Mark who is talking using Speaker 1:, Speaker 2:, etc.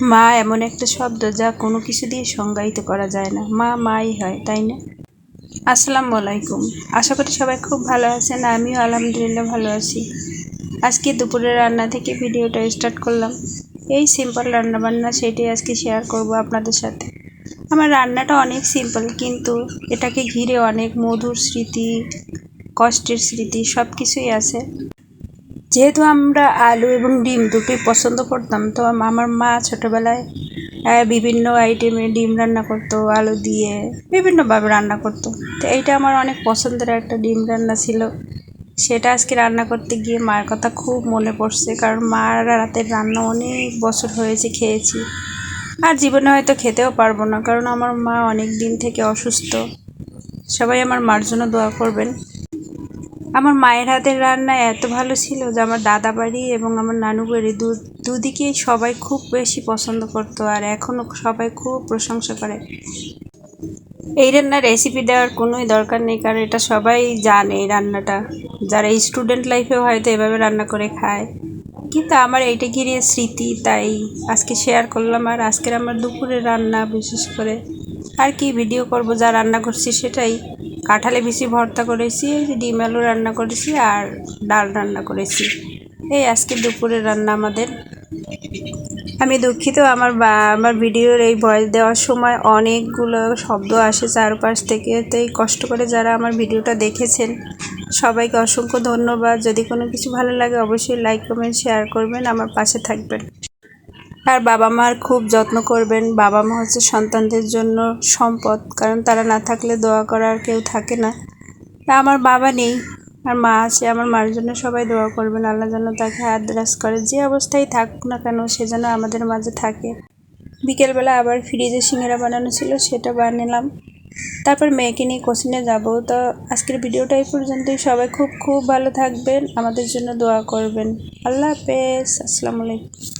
Speaker 1: মা এমন একটা শব্দ যা কোনো কিছু দিয়ে সংজ্ঞায়িত করা যায় না। মা মাই হয়, তাই না? আসসালামু আলাইকুম। আশা করি সবাই খুব ভালো আছেন, আমিও আলহামদুলিল্লাহ ভালো আছি। আজকে দুপুরের রান্না থেকে ভিডিওটা স্টার্ট করলাম। এই সিম্পল রান্নাবান্না সেটাই আজকে শেয়ার করব আপনাদের সাথে। আমার রান্নাটা অনেক সিম্পল কিন্তু এটাকে ঘিরে অনেক মধুর স্মৃতি, কষ্টের স্মৃতি সব কিছুই আছে। যেহেতু আমরা আলু এবং ডিম দুটোই পছন্দ করতাম, তো আমার মা ছোটোবেলায় বিভিন্ন আইটেমে ডিম রান্না করতো, আলু দিয়ে বিভিন্নভাবে রান্না করতো। তো এইটা আমার অনেক পছন্দের একটা ডিম রান্না ছিল। সেটা আজকে রান্না করতে গিয়ে মার কথা খুব মনে পড়ছে, কারণ মার রাতের রান্না অনেক বছর হয়েছে খেয়েছি। আর জীবনে হয়তো খেতেও পারব না, কারণ আমার মা অনেক দিন থেকে অসুস্থ। সবাই আমার মার জন্য দোয়া করবেন। আমার মায়ের হাতের রান্না এত ভালো ছিল যে আমার দাদা বাড়ি এবং আমার নানু বাড়ি দু, দুদিকেই সবাই খুব বেশি পছন্দ করতো আর এখনও সবাই খুব প্রশংসা করে। এই রান্নার রেসিপি দেওয়ার কোনোই দরকার নেই, কারণ এটা সবাই জানে এই রান্নাটা। যারা স্টুডেন্ট লাইফেও হয়তো এভাবে রান্না করে খায়। কিন্তু আমার এইটা ঘিরে স্মৃতি? তাই আজকে শেয়ার করলাম আর আজকের আমার দুপুরের রান্না বিশেষ করে। আর কি ভিডিও করব, যা রান্না করছি সেটাই। কাঁঠালে বেশি ভর্তা করেছি ডিম আলু রান্না করেছি আর ডাল রান্না করেছি। এই আজকে দুপুরের রান্না আমাদের। আমি দুঃখিত, আমার আমার ভিডিওর এই ভয়েস দেওয়ার সময় অনেকগুলো শব্দ আসে চারপাশ থেকে তো এই কষ্ট করে যারা আমার ভিডিওটা দেখেছেন, সবাইকে অসংখ্য ধন্যবাদ। যদি কোনো কিছু ভালো লাগে অবশ্যই লাইক কমেন্ট শেয়ার করবেন। আমার পাশে থাকবেন। আর বাবা মার খুব যত্ন করবেন। বাবা মা হচ্ছে সন্তানদের জন্য সম্পদ, কারণ তারা না থাকলে দোয়া করার কেউ থাকে না। তা আমার বাবা নেই, আর মা আছে, আমার মার জন্য সবাই দোয়া করবেন। আল্লাহ যেন তাকে আদ্রাস করে। যে অবস্থায় থাকুক না কেন, সে যেন আমাদের মাঝে থাকে। বিকেলবেলা আবার ফ্রিজে সিঙ্গারা বানানো ছিল, সেটা বানালাম। তারপর মেয়েকে নিয়ে কোচিনে যাব। তো আজকের ভিডিওটা এই পর্যন্তই। সবাই খুব খুব ভালো থাকবেন। আমাদের জন্য দোয়া করবেন। আল্লাহ হাফেজ। আসসালামু আলাইকুম।